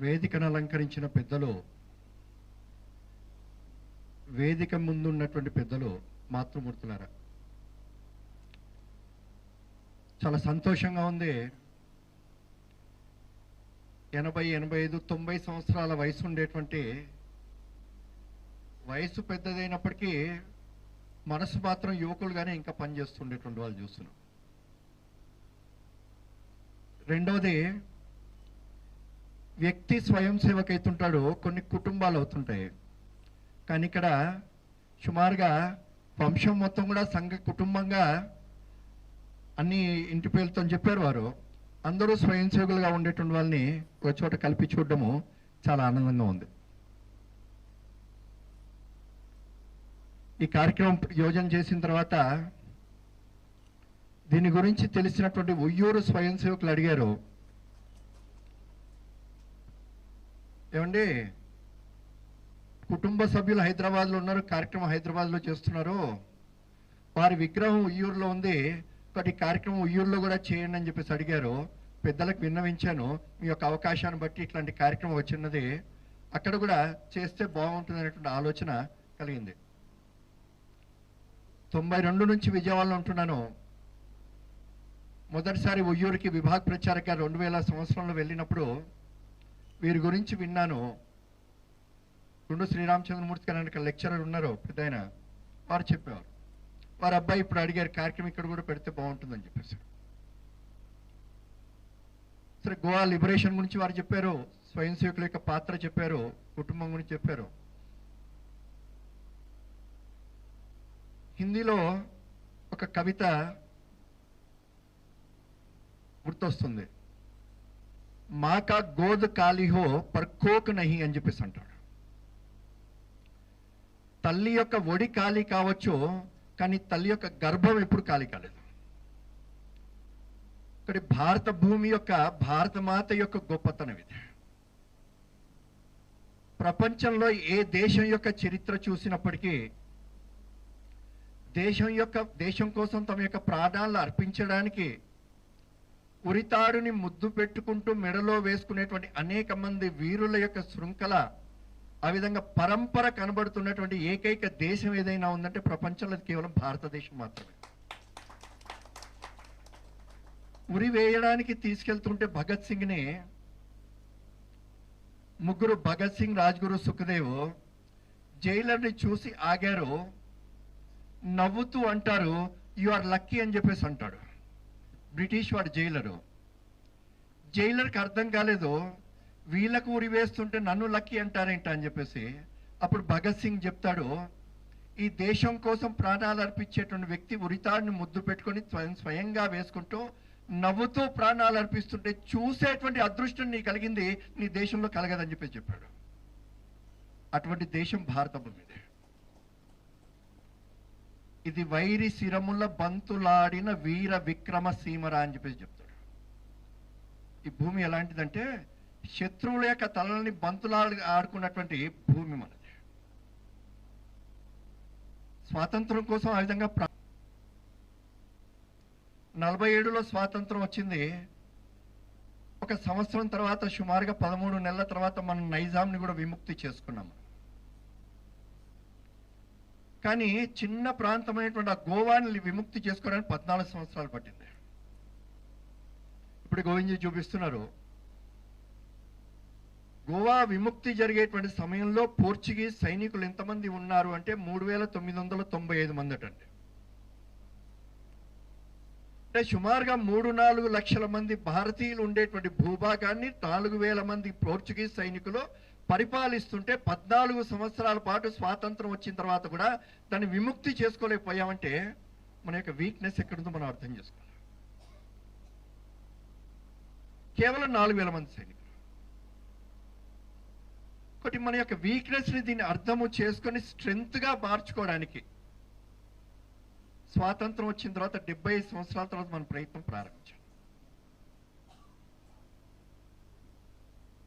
వేదికను అలంకరించిన పెద్దలు వేదిక ముందున్నటువంటి పెద్దలు మాతృమూర్తులారా. చాలా సంతోషంగా ఉంది. ఎనభై ఎనభై ఐదు తొంభై సంవత్సరాల వయసు ఉండేటువంటి వయసు పెద్దదైనప్పటికీ మనసు మాత్రం యువకులుగానే ఇంకా పనిచేస్తుండేటువంటి వాళ్ళు చూస్తున్నాం. రెండవది వ్యక్తి స్వయం సేవక అవుతుంటాడు కొన్ని కుటుంబాలు అవుతుంటాయి. కానీ ఇక్కడ సుమారుగా వంశం మొత్తం కూడా సంఘ కుటుంబంగా అన్ని ఇంటి పేరుతో చెప్పారు వారు. అందరూ స్వయం సేవకులుగా ఉండేటువంటి వాళ్ళని ఒక చోట కలిపి చూడడము చాలా ఆనందంగా ఉంది. ఈ కార్యక్రమం యోజన చేసిన తర్వాత దీని గురించి తెలిసినటువంటి ఉయ్యూరు స్వయం సేవకులు అడిగారు. ఏమండి? కుటుంబ సభ్యులు హైదరాబాద్లో ఉన్నారు కార్యక్రమం హైదరాబాద్లో చేస్తున్నారు. వారి విగ్రహం ఉయ్యూరులో ఉంది. ఒకటి కార్యక్రమం ఉయ్యూరులో కూడా చేయండి అని చెప్పేసి అడిగారు. పెద్దలకు విన్నవించాను. మీ యొక్క అవకాశాన్ని బట్టి ఇట్లాంటి కార్యక్రమం వచ్చినది. అక్కడ కూడా చేస్తే బాగుంటుంది అనేటువంటి ఆలోచన కలిగింది. తొంభై రెండు నుంచి విజయవాడలో ఉంటున్నాను. మొదటిసారి ఉయ్యూరుకి విభాగ ప్రచారక రెండు వేల సంవత్సరంలో వెళ్ళినప్పుడు వీరి గురించి విన్నాను. గుండు శ్రీరామచంద్రమూర్తి గారు అనే లెక్చరర్ ఉన్నారు పెద్ద ఆయన. వారు చెప్పేవారు. వారి అబ్బాయి ఇప్పుడు అడిగారు కార్యక్రమం ఇక్కడ కూడా పెడితే బాగుంటుందని చెప్పేసి. సరే గోవా లిబరేషన్ గురించి వారు చెప్పారు స్వయం సేవకుల యొక్క పాత్ర చెప్పారు కుటుంబం గురించి చెప్పారు. హిందీలో ఒక కవిత గుర్తొస్తుంది. మాకా గోద్ కాలి హో నహి అని చెప్పేసి అంటాడు. తల్లి యొక్క ఒడి ఖాళీ కావచ్చు కానీ తల్లి యొక్క గర్భం ఎప్పుడు ఖాళీ కాలేదు. ఇక్కడ భారత భూమి యొక్క భారత మాత యొక్క గొప్పతనం ఇది. ప్రపంచంలో ఏ దేశం యొక్క చరిత్ర చూసినప్పటికీ దేశం యొక్క దేశం కోసం తమ యొక్క ప్రాణాలను అర్పించడానికి ఉరితాడుని ముద్దు పెట్టుకుంటూ మెడలో వేసుకునేటువంటి అనేక మంది వీరుల యొక్క శృంఖల ఆ విధంగా పరంపర కనబడుతున్నటువంటి ఏకైక దేశం ఏదైనా ఉందంటే ప్రపంచంలో కేవలం భారతదేశం మాత్రమే. ఉరి వేయడానికి తీసుకెళ్తుంటే భగత్ సింగ్ని ముగ్గురు భగత్ సింగ్ రాజ్గురు సుఖదేవ్ జైలర్ని చూసి ఆగారు నవ్వుతూ అంటారు యు ఆర్ లక్కీ అని చెప్పేసి అంటాడు. బ్రిటిష్ వాడు జైలరు. జైలర్కి అర్థం కాలేదు వీళ్ళకు ఉరి వేస్తుంటే నన్ను లక్కీ అంటారేంట అని చెప్పేసి అప్పుడు భగత్ సింగ్ చెప్తాడు ఈ దేశం కోసం ప్రాణాలు అర్పించేటువంటి వ్యక్తి ఉరితాడిని ముద్దు పెట్టుకొని స్వయం స్వయంగా వేసుకుంటూ నవ్వుతూ ప్రాణాలు అర్పిస్తుంటే చూసేటువంటి అదృష్టం నీ కలిగింది నీ దేశంలో కలగదని చెప్పేసి చెప్పాడు. అటువంటి దేశం భారత భూమిది ఇది వైరి శిరముల బంతులాడిన వీర విక్రమ సీమరా అని చెప్పేసి చెప్తాడు. ఈ భూమి ఎలాంటిదంటే శత్రువుల యొక్క తలని బంతులాడి ఆడుకున్నటువంటి భూమి మనది. స్వాతంత్రం కోసం ఆ విధంగా నలభై ఏడులో స్వాతంత్రం వచ్చింది. ఒక సంవత్సరం తర్వాత సుమారుగా పదమూడు నెలల తర్వాత మనం నైజాంని కూడా విముక్తి చేసుకున్నాము కానీ చిన్న ప్రాంతమైనటువంటి ఆ గోవాని విముక్తి చేసుకోవడానికి పద్నాలుగు సంవత్సరాలు పట్టింది. ఇప్పుడు గోవింద్ చూపిస్తున్నారు. గోవా విముక్తి జరిగేటువంటి సమయంలో పోర్చుగీస్ సైనికులు ఎంతమంది ఉన్నారు అంటే మూడు వేల తొమ్మిది వందల తొంభై ఐదు మంది అటండి అంటే సుమారుగా మూడు నాలుగు లక్షల మంది భారతీయులు ఉండేటువంటి భూభాగాన్ని నాలుగు వేల మంది పోర్చుగీస్ సైనికులు పరిపాలిస్తుంటే పద్నాలుగు సంవత్సరాల పాటు స్వాతంత్రం వచ్చిన తర్వాత కూడా దాన్ని విముక్తి చేసుకోలేకపోయామంటే మన యొక్క వీక్నెస్ ఎక్కడుందో మనం అర్థం చేసుకోవాలి. కేవలం నాలుగు వేల మంది సైనికులు. ఒకటి మన యొక్క వీక్నెస్ని దీన్ని అర్థము చేసుకొని స్ట్రెంగ్త్గా మార్చుకోవడానికి స్వాతంత్రం వచ్చిన తర్వాత డెబ్బై ఐదు సంవత్సరాల తర్వాత మన ప్రయత్నం ప్రారంభించాం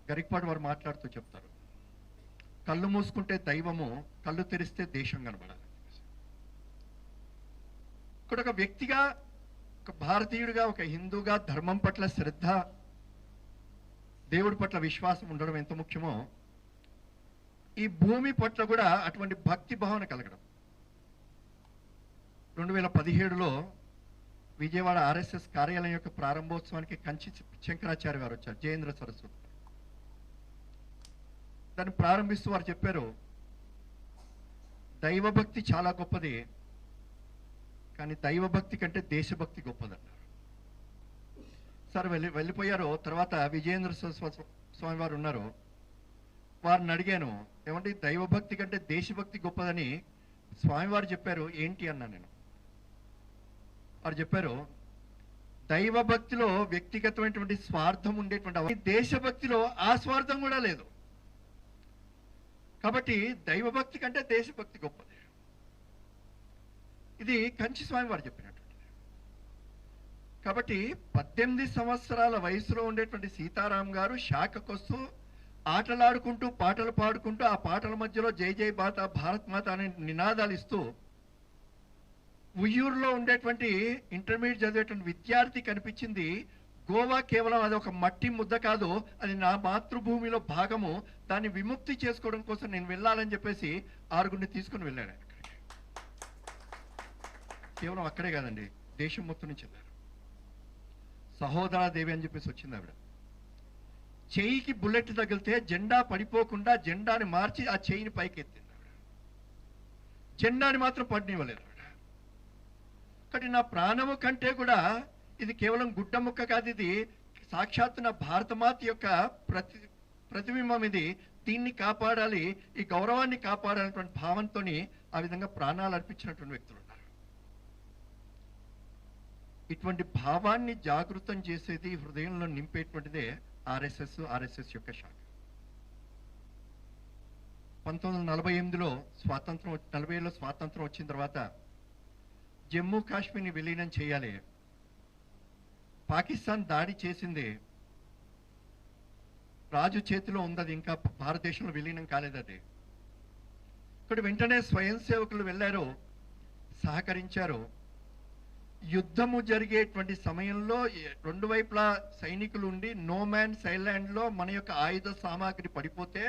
గరికపాటి వారు మాట్లాడుతూ చెప్తారు కళ్ళు మూసుకుంటే దైవము కళ్ళు తెరిస్తే దేశం కనబడాలి. ఇక్కడ ఒక వ్యక్తిగా ఒక భారతీయుడిగా ఒక హిందూగా ధర్మం పట్ల శ్రద్ధ దేవుడి పట్ల విశ్వాసం ఉండడం ఎంత ముఖ్యమో ఈ భూమి పట్ల కూడా అటువంటి భక్తి భావన కలగడం. రెండు వేల పదిహేడులో విజయవాడ ఆర్ఎస్ఎస్ కార్యాలయం యొక్క ప్రారంభోత్సవానికి కంచి శంకరాచార్య గారు వచ్చారు జయేంద్ర సరస్వతి. దాన్ని ప్రారంభిస్తూ వారు చెప్పారు దైవభక్తి చాలా గొప్పది కానీ దైవభక్తి కంటే దేశభక్తి గొప్పదన్నారు సార్ వెళ్ళి వెళ్ళిపోయారు. తర్వాత విజయేంద్ర స్వామి వారు ఉన్నారు. వారిని అడిగాను ఏమంటే దైవభక్తి కంటే దేశభక్తి గొప్పదని స్వామివారు చెప్పారు. ఏంటి? అన్నా నేను. వారు చెప్పారు దైవభక్తిలో వ్యక్తిగతమైనటువంటి స్వార్థం ఉండేటువంటి దేశభక్తిలో ఆ స్వార్థం కూడా లేదు. కాబట్టి దైవభక్తి కంటే దేశభక్తి గొప్పది ఇది కంచి స్వామి వారు చెప్పినటువంటిది కాబట్టి పద్దెనిమిది సంవత్సరాల వయసులో ఉండేటువంటి సీతారాం గారు శాఖకొస్తూ ఆటలాడుకుంటూ పాటలు పాడుకుంటూ ఆ పాటల మధ్యలో జై జై బాత భారత్ మాత అనే నినాదాలు ఇస్తూ ఉయ్యూరులో ఉండేటువంటి ఇంటర్మీడియట్ చదివేటువంటి విద్యార్థి కనిపించింది గోవా కేవలం అది ఒక మట్టి ముద్ద కాదు అది నా మాతృభూమిలో భాగము. దాన్ని విముక్తి చేసుకోవడం కోసం నేను వెళ్ళాలని చెప్పేసి ఆరుగురిని తీసుకుని వెళ్ళాడు కేవలం అక్కడే కాదండి దేశం మొత్తం నుంచి వెళ్ళారు సహోదరాదేవి అని చెప్పేసి వచ్చింది ఆవిడ. చెయ్యికి బుల్లెట్ తగిలితే జెండా పడిపోకుండా జెండాని మార్చి ఆ చెయ్యిని పైకి ఎత్తింది ఆవిడ. జెండాని మాత్రం పడినివ్వలేదు ఆవిడ. కాబట్టి నా ప్రాణము కంటే కూడా ఇది కేవలం గుడ్డ ముక్క కాదు ఇది సాక్షాత్తున నా భారతమాత యొక్క ప్రతి ప్రతిబింబం ఇది. దీన్ని కాపాడాలి ఈ గౌరవాన్ని కాపాడాలనేటువంటి భావంతో ఆ విధంగా ప్రాణాలు అర్పించినటువంటి వ్యక్తులు ఉన్నారు. ఇటువంటి భావాన్ని జాగృతం చేసేది హృదయంలో నింపేటువంటిదే ఆర్ఎస్ఎస్ ఆర్ఎస్ఎస్ యొక్క శాఖ. పంతొమ్మిది వందల నలభై ఎనిమిదిలో స్వాతంత్రం నలభై ఏళ్ళలో స్వాతంత్రం వచ్చిన తర్వాత జమ్మూ కాశ్మీర్ని విలీనం చేయాలి. పాకిస్తాన్ దాడి చేసింది. రాజు చేతిలో ఉంది అది ఇంకా భారతదేశంలో విలీనం కాలేదు అది. ఇక్కడ వెంటనే స్వయం సేవకులు వెళ్ళారు సహకరించారు. యుద్ధము జరిగేటువంటి సమయంలో రెండు వైపులా సైనికులు ఉండి నో మ్యాన్ మన యొక్క ఆయుధ సామాగ్రి పడిపోతే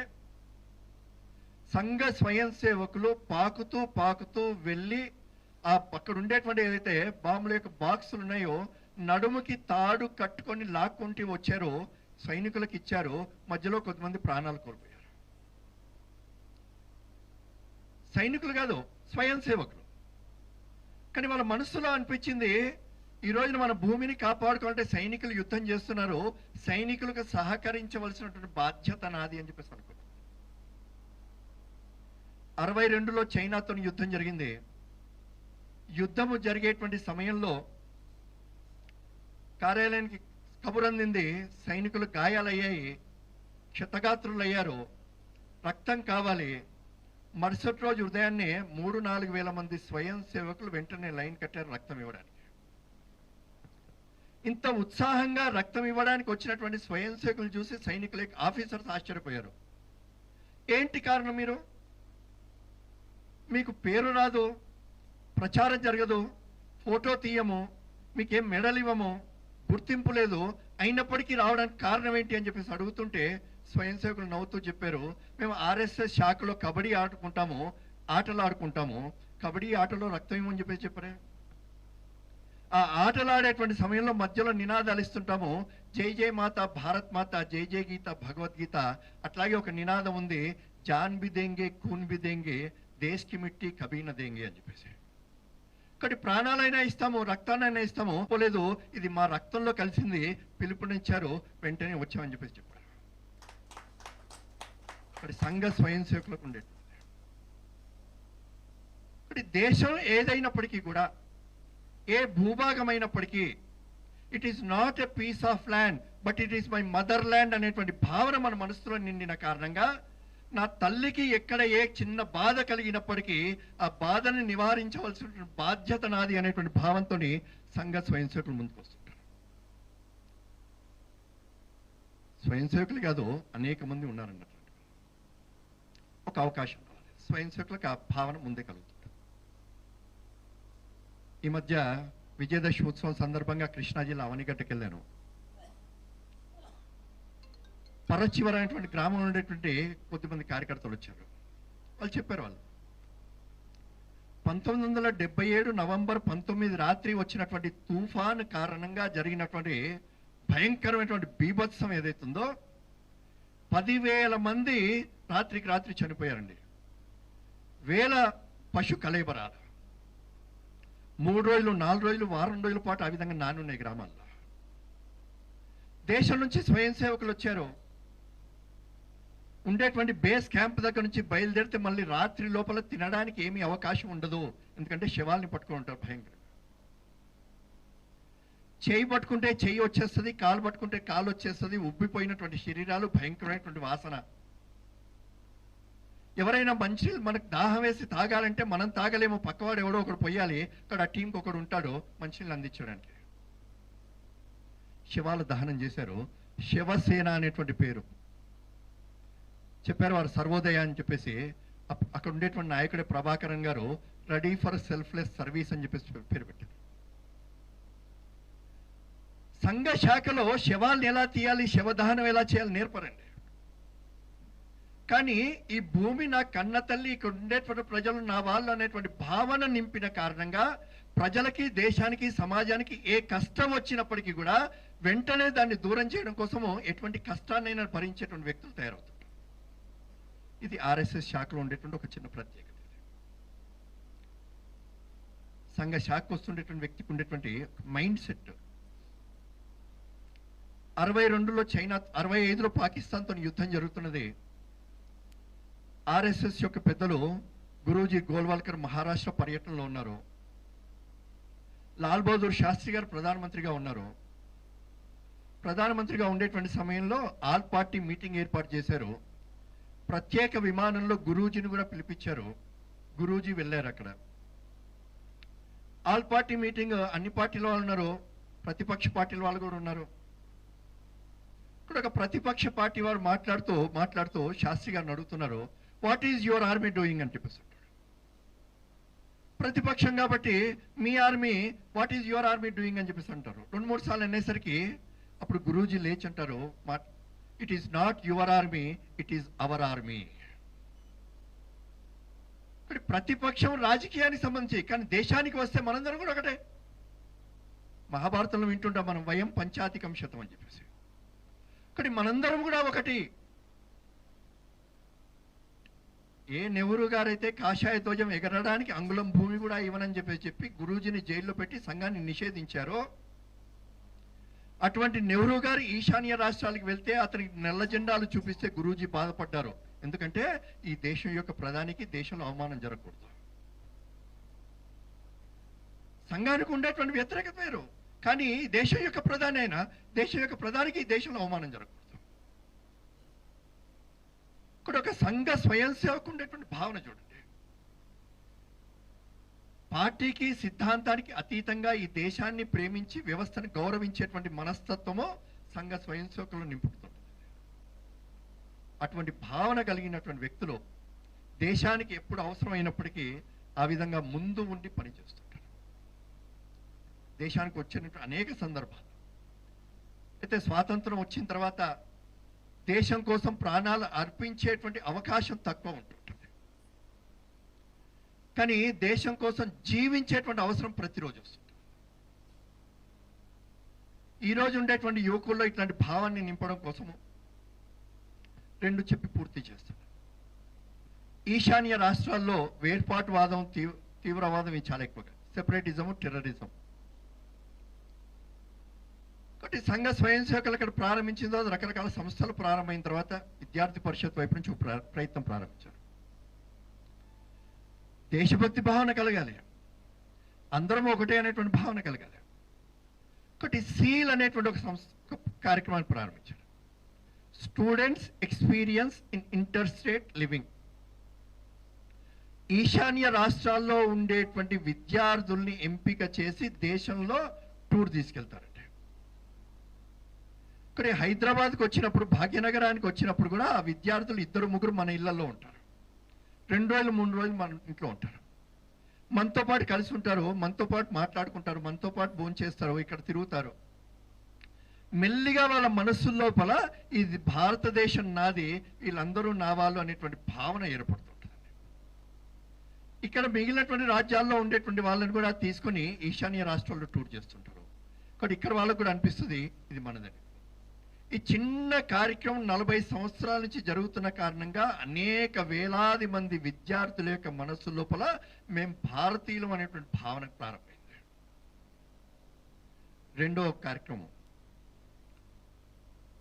సంఘ స్వయం సేవకులు పాకుతూ పాకుతూ వెళ్ళి ఆ అక్కడ ఉండేటువంటి ఏదైతే బాంబుల యొక్క బాక్సులు ఉన్నాయో నడుముకి తాడు కట్టుకొని లాక్కుంటూ వచ్చారో సైనికులకు ఇచ్చారు మధ్యలో కొంతమంది ప్రాణాలు కోల్పోయారు. సైనికులు కాదు స్వయం సేవకులు. కానీ వాళ్ళ మనసులో అనిపించింది ఈ రోజున మన భూమిని కాపాడుకోవాలంటే సైనికులు యుద్ధం చేస్తున్నారు సైనికులకు సహకరించవలసినటువంటి బాధ్యత నాది అని చెప్పేసి అనుకున్నారు అరవై రెండులో చైనాతో యుద్ధం జరిగింది. యుద్ధము జరిగేటువంటి సమయంలో కార్యాలయానికి కబురు అందింది సైనికులు గాయాలయ్యాయి. క్షతగాత్రులయ్యారు. రక్తం కావాలి. మరుసటి రోజు ఉదయాన్నే మూడు నాలుగు వేల మంది స్వయం సేవకులు వెంటనే లైన్ కట్టారు రక్తం ఇవ్వడానికి. ఇంత ఉత్సాహంగా రక్తం ఇవ్వడానికి వచ్చినటువంటి స్వయం సేవకులు చూసి సైనికుల ఆఫీసర్స్ ఆశ్చర్యపోయారు. ఏంటి కారణం మీరు? మీకు పేరు రాదు ప్రచారం జరగదు ఫోటో తీయము మీకేం మెడల్ ఇవ్వము గుర్తింపు లేదు. అయినప్పటికీ రావడానికి కారణం ఏంటి అని చెప్పేసి అడుగుతుంటే స్వయం సేవకులు నవ్వుతూ చెప్పారు. మేము ఆర్ఎస్ఎస్ శాఖలో కబడ్డీ ఆడుకుంటాము ఆటలు ఆడుకుంటాము. కబడ్డీ ఆటలో రక్తం ఏమని చెప్పేసి చెప్పారే? ఆ ఆటలు ఆడేటువంటి సమయంలో మధ్యలో నినాదాలు ఇస్తుంటాము. జై జై మాత భారత్ మాత జై జై గీత భగవద్గీత. అట్లాగే ఒక నినాదం ఉంది. జాన్ బి దేంగే కూన్ బి దేంగే దేశ్కి మిట్టి కబీన దేంగే అని చెప్పేసి. ఒకటి ప్రాణాలైనా ఇస్తాము రక్తాన్నైనా ఇస్తాము పోలేదు. ఇది మా రక్తంలో కలిసింది. పిలుపునిచ్చారు వెంటనే వచ్చామని చెప్పేసి చెప్పారు అక్కడి సంఘ స్వయం సేవకులకు ఉండేటువంటి దేశం ఏదైనప్పటికీ కూడా ఏ భూభాగమైనప్పటికీ it is not a piece of land but it is my mother land అనేటువంటి భావన మన మనసులో నిండిన కారణంగా నా తల్లికి ఎక్కడ ఏ చిన్న బాధ కలిగినప్పటికీ ఆ బాధని నివారించవలసిన బాధ్యత నాది అనేటువంటి భావంతో సంఘ స్వయం సేవకులు ముందుకు వస్తుంటారు. స్వయం సేవకులు కాదు అనేక మంది ఉన్నారన్నట్టు. ఒక అవకాశం కావాలి. స్వయం సేవకులకు ఆ భావన ముందే కలుగుతుంది ఈ మధ్య విజయదశమి ఉత్సవం సందర్భంగా కృష్ణా జిల్లా అవనిగడ్డకి వెళ్ళాను. పరచివరైనటువంటి గ్రామంలో ఉండేటువంటి కొద్దిమంది కార్యకర్తలు వచ్చారు. వాళ్ళు చెప్పారు వాళ్ళు. పంతొమ్మిది వందల డెబ్బై ఏడు నవంబర్ పంతొమ్మిది రాత్రి వచ్చినటువంటి తుఫాన్ కారణంగా జరిగినటువంటి భయంకరమైనటువంటి బీభత్సం ఏదైతుందో పదివేల మంది రాత్రికి రాత్రి చనిపోయారండి. వేల పశు కలయబరాలు మూడు రోజులు నాలుగు రోజులు వారం రోజుల పాటు ఆ విధంగా నానున్నాయి గ్రామాల్లో. దేశం నుంచి స్వయం సేవకులు వచ్చారు. ఉండేటువంటి బేస్ క్యాంప్ దగ్గర నుంచి బయలుదేరితే మళ్ళీ రాత్రి లోపల తినడానికి ఏమీ అవకాశం ఉండదు. ఎందుకంటే శవాల్ని పట్టుకుని ఉంటారు భయంకరంగా. చేయి పట్టుకుంటే చెయ్యి వచ్చేస్తుంది కాలు పట్టుకుంటే కాలు వచ్చేస్తుంది ఉబ్బిపోయినటువంటి శరీరాలు భయంకరమైనటువంటి వాసన. ఎవరైనా మంచి మనకు దాహం వేసి తాగాలంటే మనం తాగలేము పక్కవాడు ఎవడో ఒకడు పోయాలి అక్కడ ఆ టీంకి ఒకడు ఉంటాడో మంచినీళ్ళు అందించడానికి. శివాలు దహనం చేశారు. శివసేన అనేటువంటి పేరు. చెప్పారు వారు సర్వోదయ అని చెప్పేసి. అప్- అక్కడ ఉండేటువంటి నాయకుడే ప్రభాకరన్ గారు రెడీ ఫర్ సెల్ఫ్లెస్ సర్వీస్ అని చెప్పేసి పేరు పెట్టారు. సంఘ శాఖలో శవాల్ని ఎలా తీయాలి శవదహనం ఎలా చేయాలి నేర్పరండి. కానీ ఈ భూమి నా కన్న తల్లి ఇక్కడ ఉండేటువంటి ప్రజలు నా వాళ్ళు అనేటువంటి భావన నింపిన కారణంగా ప్రజలకి దేశానికి సమాజానికి ఏ కష్టం వచ్చినప్పటికీ కూడా వెంటనే దాన్ని దూరం చేయడం కోసము ఎటువంటి కష్టాన్నైనా భరించేటువంటి వ్యక్తులు తయారవుతారు. ఇది ఆర్ఎస్ఎస్ శాఖలో ఉండేటువంటి ఒక చిన్న ప్రత్యేకత ఇది. సంఘ శాఖకు వస్తుండేటువంటి వ్యక్తికి ఉండేటువంటి మైండ్ సెట్. అరవై రెండులో చైనా అరవై ఐదులో పాకిస్తాన్తో యుద్ధం జరుగుతున్నది. ఆర్ఎస్ఎస్ యొక్క పెద్దలు గురూజీ గోల్వాల్కర్ మహారాష్ట్ర పర్యటనలో ఉన్నారు. లాల్ బహదూర్ శాస్త్రి గారు ప్రధానమంత్రిగా ఉన్నారు. ప్రధానమంత్రిగా ఉండేటువంటి సమయంలో ఆల్ పార్టీ మీటింగ్ ఏర్పాటు చేశారు. ప్రత్యేక విమానంలో గురూజీని కూడా పిలిపించారు. గురూజీ వెళ్ళారు అక్కడ. ఆల్ పార్టీ మీటింగ్ అన్ని పార్టీల వాళ్ళు ఉన్నారు. ప్రతిపక్ష పార్టీల వాళ్ళు కూడా ఉన్నారు. ఇక్కడ ఒక ప్రతిపక్ష పార్టీ వారు మాట్లాడుతూ మాట్లాడుతూ శాస్త్రి గారిని అడుగుతున్నారు what is your army doing అని చెప్పేసి ప్రతిపక్షం కాబట్టి మీ army what is your army doing అని చెప్పేసి అంటారు. రెండు మూడు సార్లు అనేసరికి అప్పుడు గురూజీ లేచి అంటారు it is not your army it is our army ఇక్కడ ప్రతిపక్షం రాజకీయానికి సంబంధించి కానీ దేశానికి వస్తే మనందరం కూడా ఒకటే. మహాభారతంలో వింటుంటాం మనం వయం పంచాతికం శతం అని చెప్పేసి. ఇక్కడ మనందరం కూడా ఒకటి. ఏ నెహ్రూ గారైతే కాషాయ ధ్వజం ఎగరడానికి అంగుళం భూమి కూడా ఇవ్వనని చెప్పి చెప్పి గురూజీని జైల్లో పెట్టి సంఘాన్ని నిషేధించారో అటువంటి నెహ్రూ గారు ఈశాన్య రాష్ట్రాలకు వెళ్తే అతనికి నల్ల జెండాలు చూపిస్తే గురూజీ బాధపడ్డారు. ఎందుకంటే ఈ దేశం యొక్క ప్రధానికి దేశంలో అవమానం జరగకూడదు. సంఘానికి ఉండేటువంటి వ్యతిరేకత వేరు. కానీ దేశం యొక్క ప్రధాని అయినా దేశం యొక్క ప్రధానికి దేశంలో అవమానం జరగకూడదు. ఇక్కడ ఒక సంఘ స్వయం సేవకు ఉండేటువంటి భావన చూడండి. పార్టీకి సిద్ధాంతానికి అతీతంగా ఈ దేశాన్ని ప్రేమించి వ్యవస్థను గౌరవించేటువంటి మనస్తత్వము సంఘ స్వయం సేవకులు నింపుతుంది అటువంటి భావన కలిగినటువంటి వ్యక్తులు దేశానికి ఎప్పుడు అవసరమైనప్పటికీ ఆ విధంగా ముందు ఉండి పనిచేస్తుంటారు. దేశానికి వచ్చినటువంటి అనేక సందర్భాలు. అయితే స్వాతంత్రం వచ్చిన తర్వాత దేశం కోసం ప్రాణాలు అర్పించేటువంటి అవకాశం తక్కువ ఉంటుంటుంది. కానీ దేశం కోసం జీవించేటువంటి అవసరం ప్రతిరోజు వస్తుంది. ఈరోజు ఉండేటువంటి యువకుల్లో ఇట్లాంటి భావాన్ని నింపడం కోసము రెండు చెప్పి పూర్తి చేస్తాను. ఈశాన్య రాష్ట్రాల్లో వేర్పాటువాదం తీవ్ర తీవ్రవాదం చాలా ఎక్కువగా. Separatism terrorism. కాబట్టి సంఘ స్వయం సేవకులు అక్కడ ప్రారంభించిన తర్వాత రకరకాల సంస్థలు ప్రారంభమైన తర్వాత విద్యార్థి పరిషత్ వైపు నుంచి ప్ర- ప్రయత్నం ప్రారంభించారు. దేశభక్తి భావన కలగాలి. అందరం ఒకటే అనేటువంటి భావన కలగాలి. ఒకటి సీల్ అనేటువంటి ఒక సంస్థ కార్యక్రమాన్ని ప్రారంభించారు students experience in inter state living. ఈశాన్య రాష్ట్రాల్లో ఉండేటువంటి విద్యార్థుల్ని ఎంపిక చేసి దేశంలో టూర్ తీసుకెళ్తారంట. ఇక్కడ హైదరాబాద్కి వచ్చినప్పుడు భాగ్యనగరానికి వచ్చినప్పుడు కూడా ఆ విద్యార్థులు ఇద్దరు ముగ్గురు మన ఇళ్ళలో ఉంటారు. రెండు రోజులు మూడు రోజులు మన ఇంట్లో ఉంటారు. మనతో పాటు కలిసి ఉంటారు మనతో పాటు మాట్లాడుకుంటారు మనతో పాటు భోజనం చేస్తారు ఇక్కడ తిరుగుతారు. మెల్లిగా వాళ్ళ మనస్సు లోపల ఇది భారతదేశం నాది వీళ్ళందరూ నా వాళ్ళు అనేటువంటి భావన ఏర్పడుతుంటుంది. ఇక్కడ మిగిలినటువంటి రాజ్యాల్లో ఉండేటువంటి వాళ్ళని కూడా తీసుకొని ఈశాన్య రాష్ట్రాల్లో టూర్ చేస్తుంటారు. కాబట్టి ఇక్కడ వాళ్ళకు కూడా అనిపిస్తుంది ఇది మనదని. ఈ చిన్న కార్యక్రమం నలభై సంవత్సరాల నుంచి జరుగుతున్న కారణంగా అనేక వేలాది మంది విద్యార్థుల యొక్క మనస్సు లోపల మేము భారతీయులం అనేటువంటి భావన ప్రారంభమైంది. రెండో కార్యక్రమం.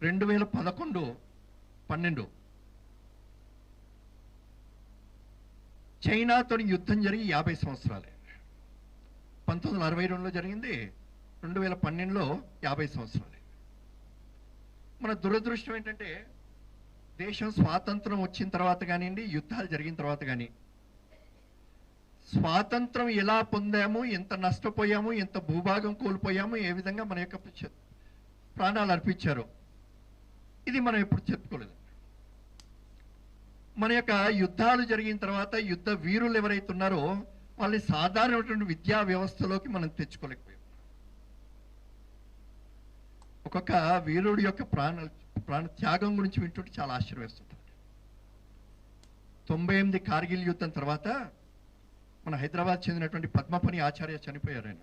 రెండు వేల పదకొండు పన్నెండు చైనాతో యుద్ధం జరిగి యాభై సంవత్సరాలే. పంతొమ్మిది వందల అరవై రెండులో జరిగింది. రెండు వేల పన్నెండులో యాభై సంవత్సరాలే. మన దురదృష్టం ఏంటంటే దేశం స్వాతంత్రం వచ్చిన తర్వాత కానివ్వండి యుద్ధాలు జరిగిన తర్వాత కానీ స్వాతంత్రం ఎలా పొందాము ఎంత నష్టపోయాము ఎంత భూభాగం కోల్పోయాము ఏ విధంగా మన యొక్క ప్రాణాలు అర్పించారు ఇది మనం ఎప్పుడు చెప్పుకోలేదు. మన యొక్క యుద్ధాలు జరిగిన తర్వాత యుద్ధ వీరులు ఎవరైతే ఉన్నారో వాళ్ళని సాధారణమైనటువంటి విద్యా వ్యవస్థలోకి మనం తెచ్చుకోలేకపోయాం. ఒక్కొక్క వీరుడి యొక్క ప్రాణ ప్రాణ త్యాగం గురించి వింటుంటే చాలా ఆశ్చర్యం తొంభై ఎనిమిది కార్గిల్ యుద్ధం తర్వాత మన హైదరాబాద్ చెందినటువంటి పద్మపని ఆచార్య చనిపోయారు ఆయన.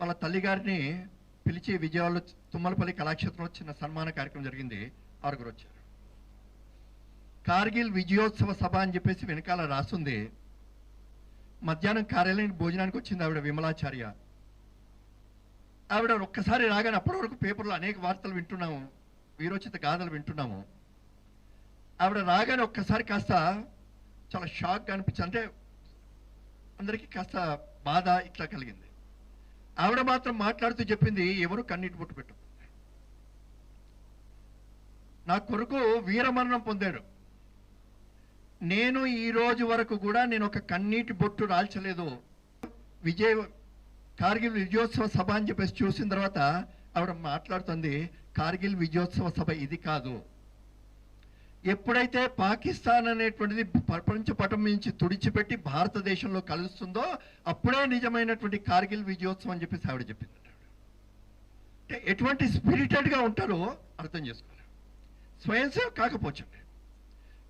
వాళ్ళ తల్లిగారిని పిలిచి విజయవాడలో తుమ్మలపల్లి కళాక్షేత్రంలో చిన్న సన్మాన కార్యక్రమం జరిగింది. ఆరుగురు వచ్చారు. కార్గిల్ విజయోత్సవ సభ అని చెప్పేసి వెనకాల రాస్తుంది మధ్యాహ్నం కార్యాలయానికి భోజనానికి వచ్చింది ఆవిడ విమలాచార్య. ఆవిడ ఒక్కసారి రాగానే అప్పటి వరకు పేపర్లో అనేక వార్తలు వింటున్నాము వీరోచిత గాథలు వింటున్నాము. ఆవిడ రాగానే ఒక్కసారి కాస్త చాలా షాక్గా అనిపించింది. అంటే అందరికీ కాస్త బాధ ఇట్లా కలిగింది. ఆవిడ మాత్రం మాట్లాడుతూ చెప్పింది ఎవరు కన్నీటి బొట్టు పెట్టు. నా కొరకు వీరమరణం పొందాడు. నేను ఈ రోజు వరకు కూడా నేను ఒక కన్నీటి బొట్టు రాల్చలేదు. విజయ కార్గిల్ విజయోత్సవ సభ అని చెప్పేసి చూసిన తర్వాత ఆవిడ మాట్లాడుతుంది కార్గిల్ విజయోత్సవ సభ ఇది కాదు. ఎప్పుడైతే పాకిస్తాన్ అనేటువంటిది ప్రపంచ పటం నుంచి తుడిచిపెట్టి భారతదేశంలో కలుస్తుందో అప్పుడే నిజమైనటువంటి కార్గిల్ విజయోత్సవం అని చెప్పేసి ఆవిడ చెప్పింది అంటే ఎటువంటి స్పిరిటెడ్గా ఉంటారో అర్థం చేసుకోవాలి స్వయం సేవ కాకపోవచ్చు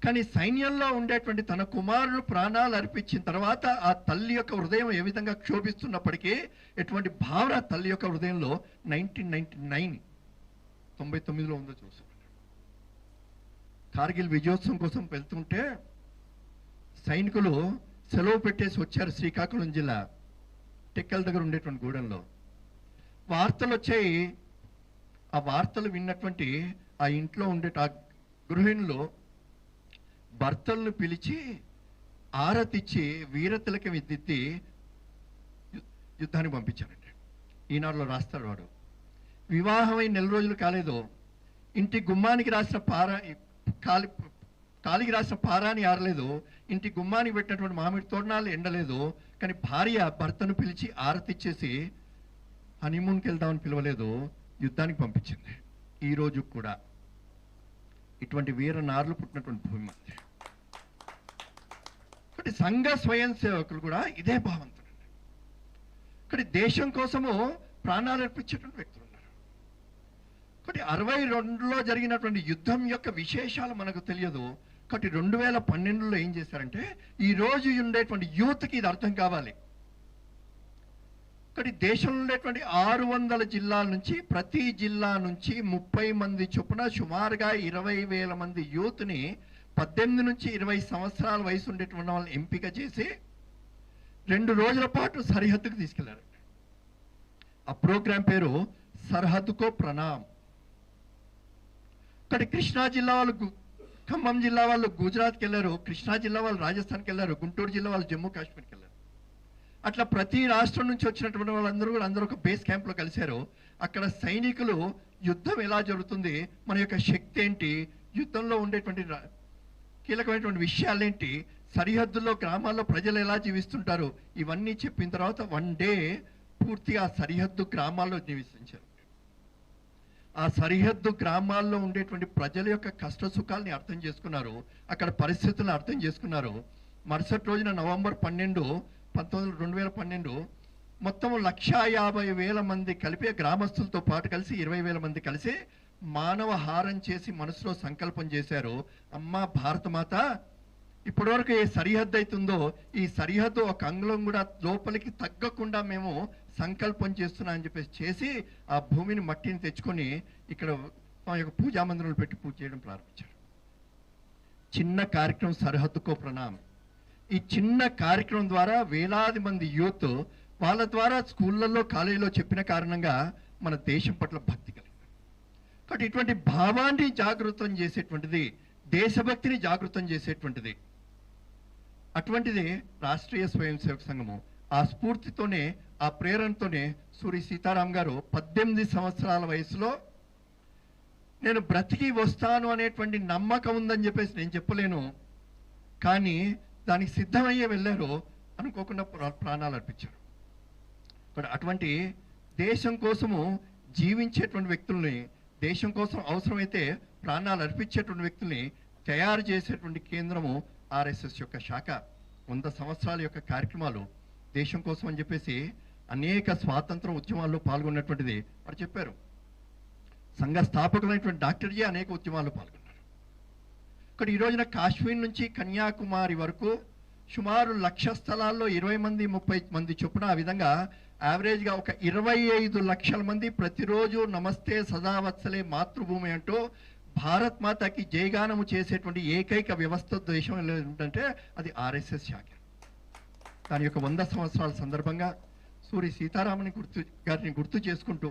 కానీ సైన్యంలో ఉండేటువంటి తన కుమారుడు ప్రాణాలు అర్పించిన తర్వాత ఆ తల్లి యొక్క హృదయం ఏ విధంగా క్షోభిస్తున్నప్పటికీ ఎటువంటి భావన తల్లి యొక్క హృదయంలో నైన్టీన్ నైన్టీ నైన్ తొంభై తొమ్మిదిలో ఉందో చూసాం. కార్గిల్ విజయోత్సవం కోసం వెళ్తుంటే సైనికులు సెలవు పెట్టేసి వచ్చారు శ్రీకాకుళం జిల్లా టెక్కల దగ్గర ఉండేటువంటి గూడెంలో. వార్తలు వచ్చాయి. ఆ వార్తలు విన్నటువంటి ఆ ఇంట్లో ఉండే ఆ గృహిణులు భర్తలను పిలిచి ఆరతిచ్చి వీరతిలకి విద్దిద్ది యు- యుద్ధానికి పంపించారండి ఈనాడులో రాస్తాడు వాడు. వివాహమై నెల రోజులు కాలేదు. ఇంటి గుమ్మానికి రాసిన పార కాలి కాలికి రాసిన పారాని ఆరలేదు. ఇంటి గుమ్మానికి పెట్టినటువంటి మామిడి తోరణాలు ఎండలేదు. కానీ భార్య భర్తను పిలిచి ఆరతిచ్చేసి హనీమూన్కి వెళ్దామని పిలవలేదు. యుద్ధానికి పంపించింది. ఈరోజు కూడా. ఇటువంటి వీర నారులు పుట్టినటువంటి భూమి మనది కాబట్టి సంఘ స్వయం సేవకులు కూడా ఇదే భావంతో ఇక్కడ దేశం కోసము ప్రాణాలు అర్పించేటువంటి వ్యక్తులు ఉన్నారు. కాబట్టి అరవై రెండులో జరిగినటువంటి యుద్ధం యొక్క విశేషాలు మనకు తెలియదు. కాబట్టి రెండు వేల పన్నెండులో ఏం చేశారంటే ఈ రోజు ఉండేటువంటి యూత్కి ఇది అర్థం కావాలి. ఇక్కడ దేశంలో ఉండేటువంటి ఆరు వందల జిల్లాల నుంచి ప్రతి జిల్లా నుంచి ముప్పై మంది చొప్పున సుమారుగా ఇరవై వేల మంది యూత్ని పద్దెనిమిది నుంచి ఇరవై సంవత్సరాల వయసు ఉండేటువంటి వాళ్ళని ఎంపిక చేసి రెండు రోజుల పాటు సరిహద్దుకు తీసుకెళ్ళారు. ఆ ప్రోగ్రాం పేరు సరిహద్దుకో ప్రణామ్. ఇక్కడ కృష్ణా జిల్లా వాళ్ళు ఖమ్మం జిల్లా వాళ్ళు గుజరాత్కి వెళ్ళారు కృష్ణా జిల్లా వాళ్ళు రాజస్థాన్కి వెళ్ళారు గుంటూరు జిల్లా వాళ్ళు జమ్మూ కాశ్మీర్కి వెళ్ళారు. అట్లా ప్రతి రాష్ట్రం నుంచి వచ్చినటువంటి వాళ్ళందరూ కూడా అందరూ ఒక బేస్ క్యాంప్లో కలిశారు. అక్కడ సైనికులు యుద్ధం ఎలా జరుగుతుంది మన యొక్క శక్తి ఏంటి యుద్ధంలో ఉండేటువంటి కీలకమైనటువంటి విషయాలేంటి? సరిహద్దుల్లో గ్రామాల్లో ప్రజలు ఎలా జీవిస్తుంటారు? ఇవన్నీ చెప్పిన తర్వాత వన్ డే పూర్తిగా ఆ సరిహద్దు గ్రామాల్లో నివసించారు ఆ సరిహద్దు గ్రామాల్లో ఉండేటువంటి ప్రజల యొక్క కష్ట సుఖాలని అర్థం చేసుకున్నారు. అక్కడ పరిస్థితులను అర్థం చేసుకున్నారు. మరుసటి రోజున నవంబర్ పన్నెండు పంతొమ్మిది రెండు వేల పన్నెండు మొత్తం లక్షా యాభై వేల మంది కలిపి గ్రామస్తులతో పాటు కలిసి ఇరవై వేల మంది కలిసి మానవ హారం చేసి మనసులో సంకల్పం చేశారు అమ్మ భారతమాత ఇప్పటివరకు ఏ సరిహద్దు అవుతుందో ఈ సరిహద్దు ఒక అంగుళం కూడా లోపలికి తగ్గకుండా మేము సంకల్పం చేస్తున్నా అని చెప్పేసి చేసి ఆ భూమిని మట్టిని తెచ్చుకొని ఇక్కడ మా యొక్క పూజా మందిరంలో పెట్టి పూజ చేయడం ప్రారంభించారు. చిన్న కార్యక్రమం సరిహద్దుకో ప్రణామం. ఈ చిన్న కార్యక్రమం ద్వారా వేలాది మంది యూత్ వాళ్ళ ద్వారా స్కూళ్ళల్లో కాలేజీలో చెప్పిన కారణంగా మన దేశం పట్ల భక్తి కలిగింది. కాబట్టి ఇటువంటి భావాన్ని జాగృతం చేసేటువంటిది దేశభక్తిని జాగృతం చేసేటువంటిది. అటువంటిది రాష్ట్రీయ స్వయం సేవక సంఘము ఆ స్ఫూర్తితోనే ఆ ప్రేరణతోనే సూరి సీతారాం గారు పద్దెనిమిది సంవత్సరాల వయసులో నేను బ్రతికి వస్తాను అనేటువంటి నమ్మకం ఉందని చెప్పేసి నేను చెప్పలేను. కానీ దానికి సిద్ధమయ్యే వెళ్ళారు అనుకోకుండా ప్రాణాలు అర్పించారు. అటువంటి దేశం కోసము జీవించేటువంటి వ్యక్తుల్ని దేశం కోసం అవసరమైతే ప్రాణాలు అర్పించేటువంటి వ్యక్తుల్ని తయారు చేసేటువంటి కేంద్రము ఆర్ఎస్ఎస్ యొక్క శాఖ. వంద సంవత్సరాల యొక్క కార్యక్రమాలు దేశం కోసం అని చెప్పేసి అనేక స్వాతంత్ర ఉద్యమాల్లో పాల్గొన్నటువంటిది వారు చెప్పారు. సంఘ స్థాపకులైనటువంటి డాక్టర్జీ అనేక ఉద్యమాల్లో పాల్గొన్నారు. ఇక్కడ ఈ రోజున కాశ్మీర్ నుంచి కన్యాకుమారి వరకు సుమారు లక్ష స్థలాల్లో ఇరవై మంది ముప్పై మంది చొప్పున ఆ విధంగా యావరేజ్గా ఒక ఇరవై ఐదు లక్షల మంది ప్రతిరోజు నమస్తే సదావత్సలే మాతృభూమి అంటూ భారత్ మాతకి జయగానము చేసేటువంటి ఏకైక వ్యవస్థ దేశం ఏంటంటే అది ఆర్ఎస్ఎస్ శాఖ. దాని యొక్క వంద సంవత్సరాల సందర్భంగా సూరి సీతారామని గుర్తు గారిని గుర్తు చేసుకుంటూ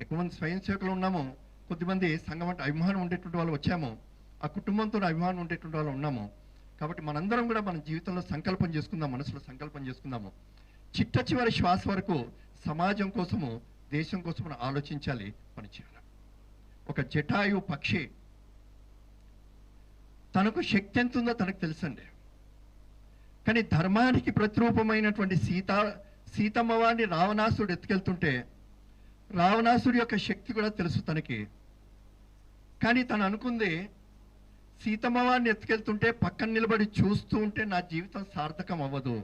ఎక్కువ మంది స్వయం సేవకులు ఉన్నాము కొద్దిమంది సంఘం అంటే అభిమానం ఉండేటువంటి వాళ్ళు వచ్చాము ఆ కుటుంబంతో అభిమానం ఉండేటువంటి వాళ్ళు ఉన్నాము. కాబట్టి మనందరం కూడా మన జీవితంలో సంకల్పం చేసుకుందాం మనసులో సంకల్పం చేసుకుందాము. చిట్ట చివరి శ్వాస వరకు సమాజం కోసము దేశం కోసం మనం ఆలోచించాలి పనిచేయాలి. ఒక జటాయు పక్షి తనకు శక్తి ఎంత ఉందో తనకు తెలుసండి. కానీ ధర్మానికి ప్రతిరూపమైనటువంటి సీత సీతమ్మ వారిని రావణాసుడు ఎత్తుకెళ్తుంటే రావణాసుడి యొక్క శక్తి కూడా తెలుసు తనకి. కానీ తను అనుకుంది సీతమ్మ వారిని ఎత్తుకెళ్తుంటే పక్కన నిలబడి చూస్తూ ఉంటే నా జీవితం సార్థకం అవ్వదు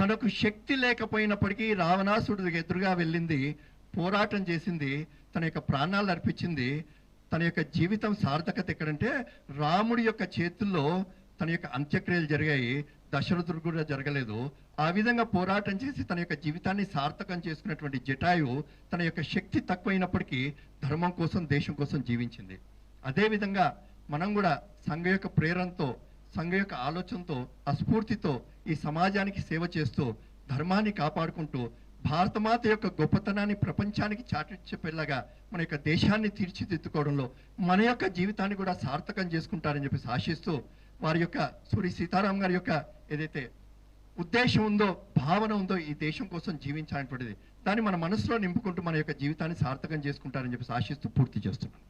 తనకు శక్తి లేకపోయినప్పటికీ రావణాసుడు ఎదురుగా వెళ్ళింది పోరాటం చేసింది తన యొక్క ప్రాణాలు అర్పించింది. తన యొక్క జీవితం సార్థకత ఎక్కడంటే రాముడి యొక్క చేతుల్లో తన యొక్క అంత్యక్రియలు జరిగాయి. దశరథుడు కూడా జరగలేదు. ఆ విధంగా పోరాటం చేసి తన యొక్క జీవితాన్ని సార్థకం చేసుకున్నటువంటి జటాయు తన యొక్క శక్తి తక్కువైనప్పటికీ ధర్మం కోసం దేశం కోసం జీవించింది. అదేవిధంగా మనం కూడా సంఘ యొక్క ప్రేరణతో సంఘ యొక్క ఆలోచనతో అస్ఫూర్తితో ఈ సమాజానికి సేవ చేస్తూ ధర్మాన్ని కాపాడుకుంటూ భారతమాత యొక్క గొప్పతనాన్ని ప్రపంచానికి చాటించేలాగా మన యొక్క దేశాన్ని తీర్చిదిద్దుకోవడంలో మన యొక్క జీవితాన్ని కూడా సార్థకం చేసుకుంటారని చెప్పేసి ఆశిస్తూ వారి యొక్క సూరి సీతారాం గారి యొక్క ఏదైతే ఉద్దేశం ఉందో భావన ఉందో ఈ దేశం కోసం జీవించాలనేటువంటిది దాన్ని మన మనసులో నింపుకుంటూ మన యొక్క జీవితాన్ని సార్థకం చేసుకుంటారని చెప్పేసి ఆశిస్తూ పూర్తి చేస్తున్నాను.